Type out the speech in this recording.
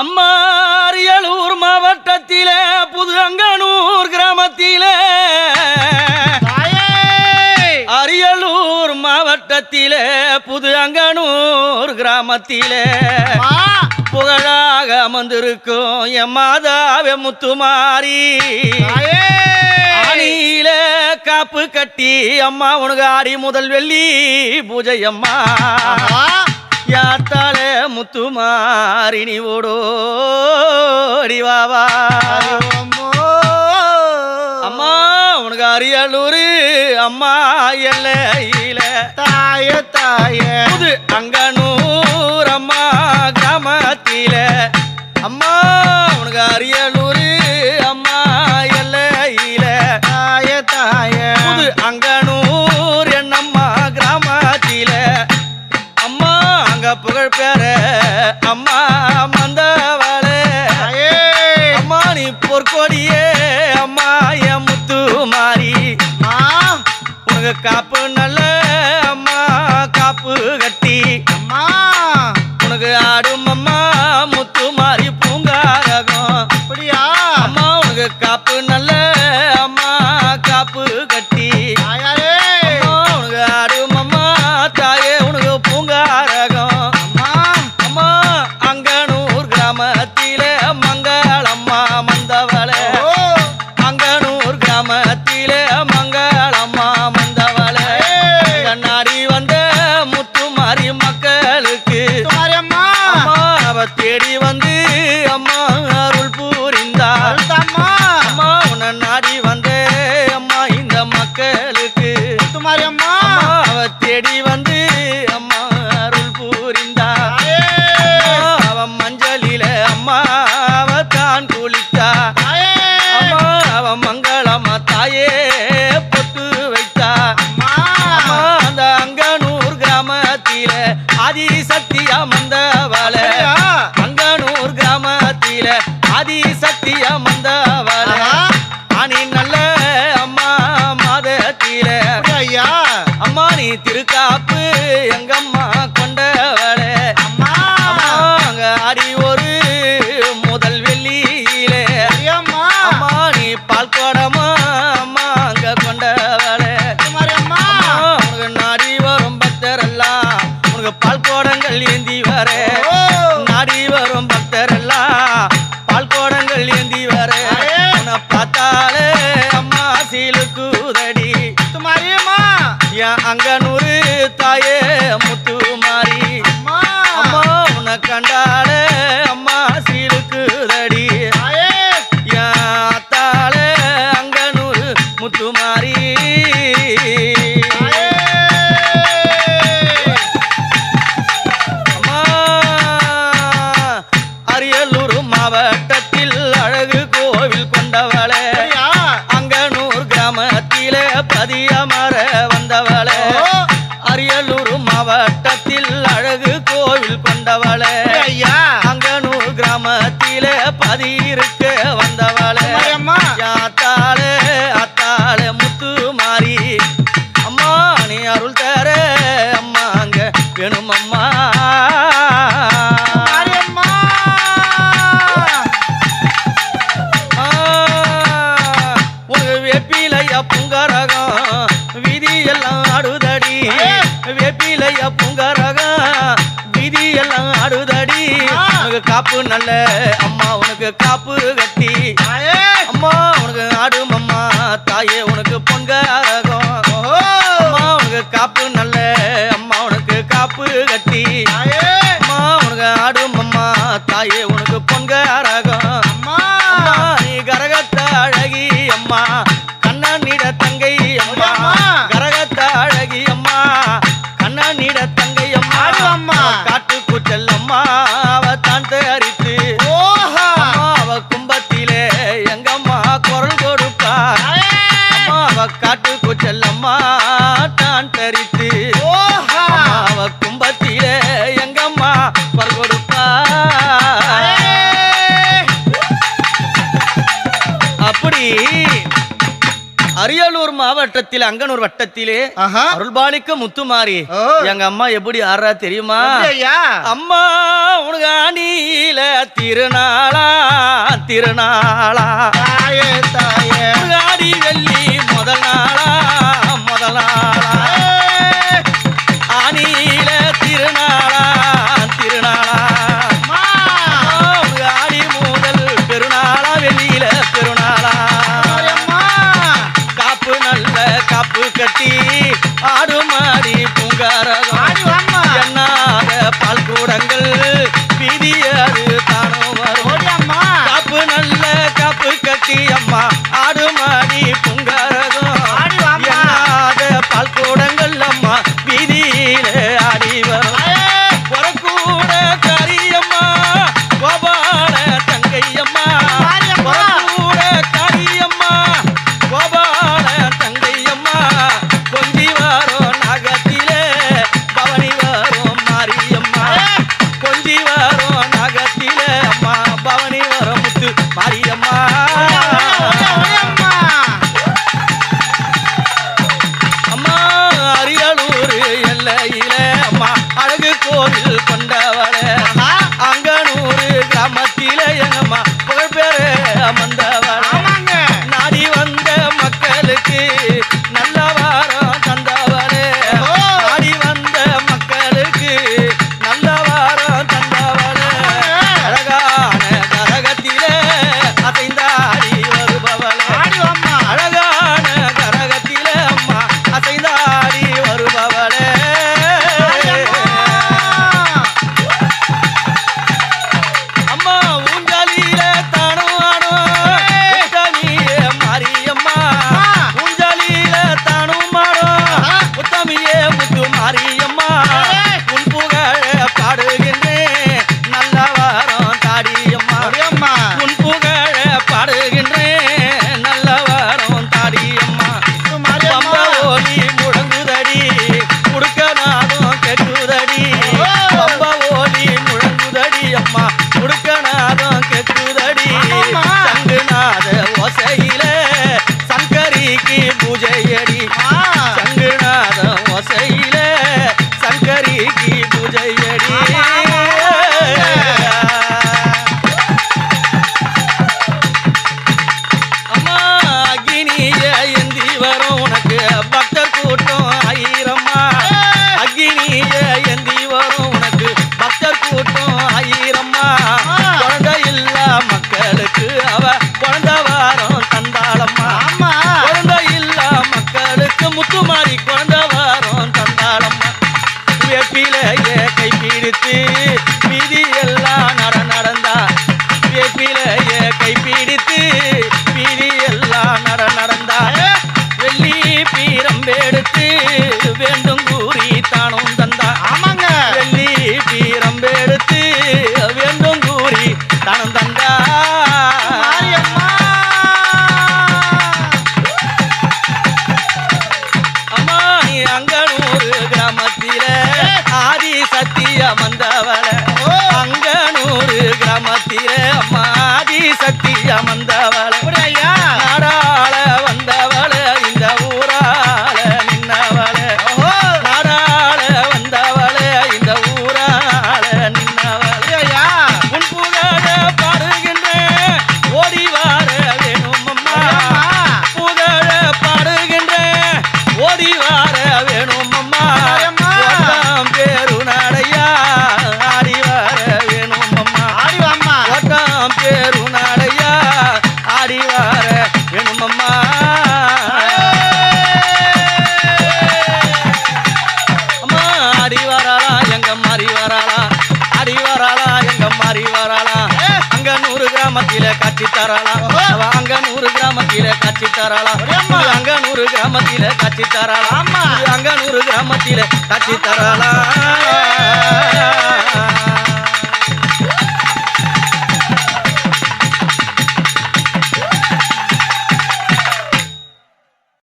அம்மாரியலூர் மாவட்டத்திலே புது அங்கனூர் கிராமத்திலே அரியலூர் மாவட்டத்திலே புது அங்கனூர் கிராமத்திலே புகழாக அமர்ந்திருக்கும் என் மாதாவே முத்துமாரி. அணியில காப்பு கட்டி அம்மா உனக்கு முதல் வெள்ளி பூஜை அம்மா. யாத்தாளே முத்துமாரிணி ஓடோடிவாவா? அம்மா உனக்கு அரியலூர் அம்மா எல்லையில. தாய தாய. புது அங்கனூர் அம்மா கிராமத்தில. அம்மா உனக்கு அரியலூர் காப்பு நல்ல அம்மா காப்பு தான் குளித்தா? அம்மா அவன் மங்களம்மா தாயே பொட்டு வைத்தா? அம்மா. அந்த அங்கனூர் கிராமத்தில ஆதிசக்தி அமர்ந்தவள அங்கனூர் கிராமத்தில ஆதிசக்தி அமர்ந்தவள அணி நல்ல அம்மா மாதத்தில. ஐயா அம்மா நீ திருக்கா angga மதியிருக்க வந்தவாளே. அம்மா யாத்தாளே அத்தாளே முத்து மாறி. அம்மா நீ அருள் தர அம்மா அங்க வேணும் அம்மா. வேப்பிலையா புங்கரகம். விதி எல்லாம் ஆடுதடி வேப்பி காப்பு நல்ல அம்மா உனக்கு காப்பு கட்டி. அம்மா உனக்கு ஆடும் அம்மா தாயே உனக்கு பொங்க அம்மா உனக்கு காப்பு நல்ல வட்டத்தில் அங்கனூர் வட்டத்திலே அருள்பாலிக்க முத்துமாரி. எங்க அம்மா எப்படி ஆடுறா தெரியுமா? அம்மா உனக்கு திருநாளா திருநாளா. mandar. அங்கனூர் கிராமத்தில ஆதி சத்திய மந்தவள அங்கனூர் கிராமத்தில அம்மா ஆதி சத்திய மந்தவள காட்சி தராளா அங்க நூறு கிராமத்தில காட்சி தராளா அங்க நூறு கிராமத்தில காட்சி தராளா அங்க நூறு கிராமத்தில காட்சி தராளா